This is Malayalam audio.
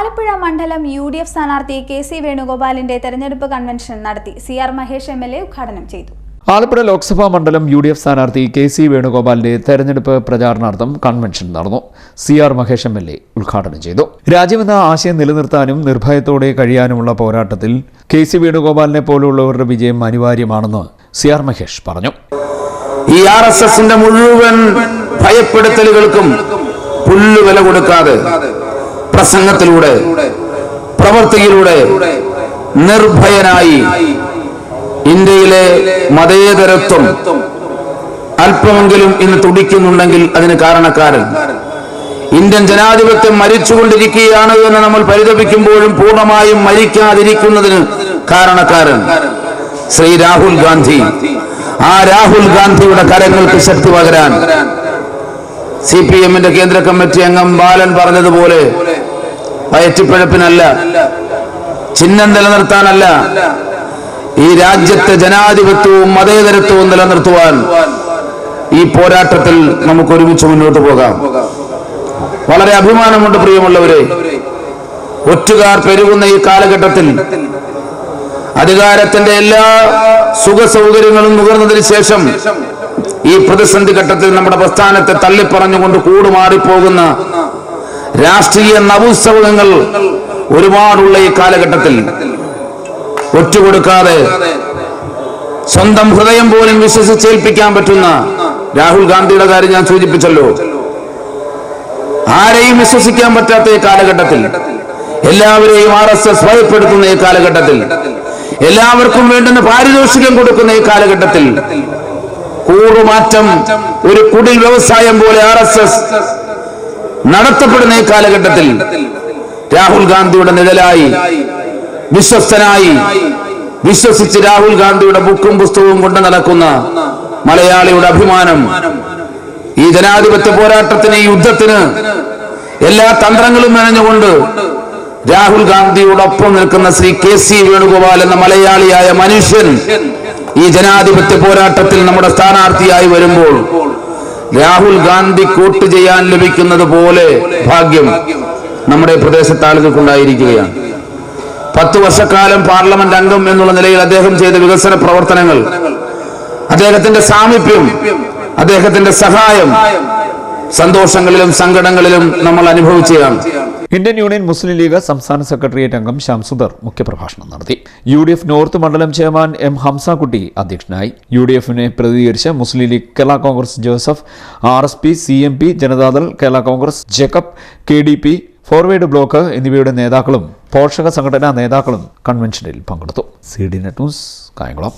ആലപ്പുഴ മണ്ഡലം യു ഡി എഫ് സ്ഥാനാർത്ഥി കെ സി വേണുഗോപാലിന്റെ തെരഞ്ഞെടുപ്പ് കൺവെൻഷൻ നടത്തി C R Mahesh M L A ഉദ്ഘാടനം ചെയ്തു. ആലപ്പുഴ ലോക്സഭാ മണ്ഡലം യു ഡി എഫ് സ്ഥാനാർത്ഥി കെ സി വേണുഗോപാലിന്റെ തെരഞ്ഞെടുപ്പ് പ്രചാരണാർത്ഥം കൺവെൻഷൻ നടന്നു. C R Mahesh M L A ഉദ്ഘാടനം ചെയ്തു. രാജ്യമെന്ന ആശയം നിലനിർത്താനും നിർഭയത്തോടെ കഴിയാനുമുള്ള പോരാട്ടത്തിൽ കെ സി വേണുഗോപാലിനെ പോലുള്ളവരുടെ വിജയം അനിവാര്യമാണെന്ന് സി ആർ മഹേഷ് പറഞ്ഞു. ഈ ആർ എസ് എസിന്റെ മുഴുവൻ ഭയപ്പെടുത്തലുകൾക്കും പുല്ല് വില കൊടുക്കാതെ പ്രസംഗത്തിലൂടെ പ്രവൃത്തിയിലൂടെ നിർഭയനായി ഇന്ത്യയിലെ മതേതരത്വം അല്പമെങ്കിലും ഇന്ന് തുടിക്കുന്നുണ്ടെങ്കിൽ അതിന് കാരണക്കാരൻ. ഇന്ത്യൻ ജനാധിപത്യം മരിച്ചുകൊണ്ടിരിക്കുകയാണ് എന്ന് നമ്മൾ പരിതപിക്കുമ്പോഴും പൂർണമായും മരിക്കാതിരിക്കുന്നതിന് കാരണക്കാരൻ ശ്രീ രാഹുൽ ഗാന്ധി. ആ രാഹുൽ ഗാന്ധിയുടെ കരങ്ങൾക്ക് ശക്തി പകരാൻ സി പി എമ്മിന്റെ കേന്ദ്ര കമ്മിറ്റി അംഗം ബാലൻ പറഞ്ഞതുപോലെ വയറ്റിപ്പഴപ്പിനല്ല. ചിഹ്നം നിലനിർത്താനല്ല. ഈ രാജ്യത്തെ ജനാധിപത്യവും മതേതരത്വവും നിലനിർത്തുവാൻ ഈ പോരാട്ടത്തിൽ നമുക്ക് ഒരുമിച്ച് മുന്നോട്ട് പോകാം. വളരെ അഭിമാനമുണ്ട് പ്രിയമുള്ളവരെ. ഒറ്റുകാർ പെരുകുന്ന ഈ കാലഘട്ടത്തിൽ അധികാരത്തിന്റെ എല്ലാ സുഖ സൗകര്യങ്ങളും നുകർന്നതിന് ശേഷം ഈ പ്രതിസന്ധി ഘട്ടത്തിൽ നമ്മുടെ പ്രസ്ഥാനത്തെ തള്ളിപ്പറഞ്ഞുകൊണ്ട് കൂടുമാറിപ്പോകുന്ന രാഷ്ട്രീയ നവോത്സവങ്ങൾ ഒരുപാടുള്ള ഈ കാലഘട്ടത്തിൽ ഒറ്റുകൊടുക്കാതെ സ്വന്തം ഹൃദയം പോലും വിശ്വസിച്ചേൽപ്പിക്കാൻ പറ്റുന്ന രാഹുൽ ഗാന്ധിയുടെ കാര്യം ഞാൻ സൂചിപ്പിച്ചല്ലോ. ആരെയും വിശ്വസിക്കാൻ പറ്റാത്ത ഈ കാലഘട്ടത്തിൽ എല്ലാവരെയും ആർ എസ് എസ് ഭയപ്പെടുത്തുന്ന ഈ കാലഘട്ടത്തിൽ എല്ലാവർക്കും വേണ്ടുന്ന പാരിതോഷികം കൊടുക്കുന്ന ഈ കാലഘട്ടത്തിൽ കൂറുമാറ്റം ഒരു കുടിൽ വ്യവസായം പോലെ ആർ എസ് എസ് നടത്തപ്പെടുന്ന ഈ കാലഘട്ടത്തിൽ രാഹുൽ ഗാന്ധിയുടെ നിഴലായി വിശ്വസ്തനായി വിശ്വസിച്ച് രാഹുൽ ഗാന്ധിയുടെ ബുക്കും പുസ്തകവും കൊണ്ട് നടക്കുന്ന മലയാളിയുടെ അഭിമാനം ഈ ജനാധിപത്യ പോരാട്ടത്തിന് ഈ യുദ്ധത്തിന് എല്ലാ തന്ത്രങ്ങളും മെനഞ്ഞുകൊണ്ട് രാഹുൽ ഗാന്ധിയോടൊപ്പം നിൽക്കുന്ന ശ്രീ കെ സി വേണുഗോപാൽ എന്ന മലയാളിയായ മനുഷ്യൻ ഈ ജനാധിപത്യ പോരാട്ടത്തിൽ നമ്മുടെ സ്ഥാനാർത്ഥിയായി വരുമ്പോൾ രാഹുൽ ഗാന്ധി കൂട്ട് ചെയ്യാൻ ലഭിക്കുന്നത് പോലെ ഭാഗ്യം നമ്മുടെ പ്രദേശത്ത് ആളുകൾക്കുണ്ടായിരിക്കുകയാണ്. പത്ത് വർഷക്കാലം പാർലമെന്റ് അംഗം എന്നുള്ള നിലയിൽ അദ്ദേഹം ചെയ്ത വികസന പ്രവർത്തനങ്ങൾ അദ്ദേഹത്തിന്റെ സാമീപ്യം അദ്ദേഹത്തിന്റെ സഹായം സന്തോഷങ്ങളിലും സങ്കടങ്ങളിലും നമ്മൾ അനുഭവിച്ചതാണ്. ഇന്ത്യൻ യൂണിയൻ മുസ്ലിം ലീഗ് സംസ്ഥാന സെക്രട്ടേറിയറ്റ് അംഗം ഷംസുദർ മുഖ്യപ്രഭാഷണം നടത്തി. യു ഡി എഫ് നോർത്ത് മണ്ഡലം ചെയർമാൻ എം ഹംസക്കുട്ടി അധ്യക്ഷനായി. യു ഡി എഫിനെ പ്രതികരിച്ച് Muslim League Kerala Congress Joseph R S P C M P Janata Dal Kerala Congress Jacob K D P forward bloc എന്നിവയുടെ നേതാക്കളും പോഷക സംഘടനാ നേതാക്കളും കൺവെൻഷനിൽ പങ്കെടുത്തു. C D net news Kayamkulam.